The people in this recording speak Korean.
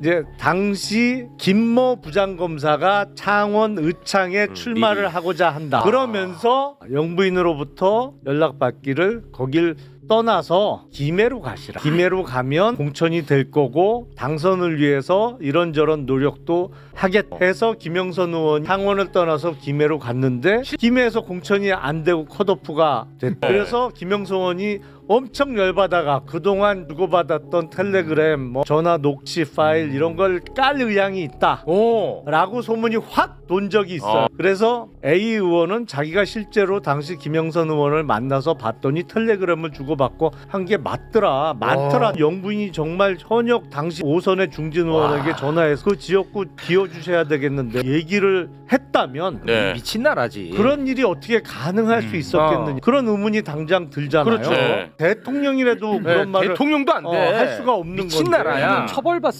이제 당시 김모 부장검사가 창원 의창에 출마를 미리. 하고자 한다. 그러면서 영부인으로부터 연락받기를 거길 떠나서 김해로 가시라. 김해로 가면 공천이 될 거고 당선을 위해서 이런저런 노력도 하겠다 해서 김영선 의원 창원을 떠나서 김해로 갔는데 김해에서 공천이 안 되고 컷오프가 됐다. 그래서 김영선 의원이 엄청 열받아가 그동안 주고받았던 텔레그램, 뭐 전화 녹취 파일 이런 걸 깔 의향이 있다. 오. 라고 소문이 확 돈 적이 있어요. 어. 그래서 A 의원은 자기가 실제로 당시 김영선 의원을 만나서 봤더니 텔레그램을 주고받고 한 게 맞더라. 많더라. 영부인이 정말 현역 당시 오선의 중진 의원에게 전화해서 그 지역구 비워주셔야 되겠는데 얘기를 했다면 네. 미친 나라지. 그런 일이 어떻게 가능할 수 있었겠느냐. 그런 의문이 당장 들잖아요. 그렇죠. 네. 대통령이라도 네, 그런 말을 대통령도 안 돼. 어, 할 수가 없는 미친 건데. 나라야. 처벌받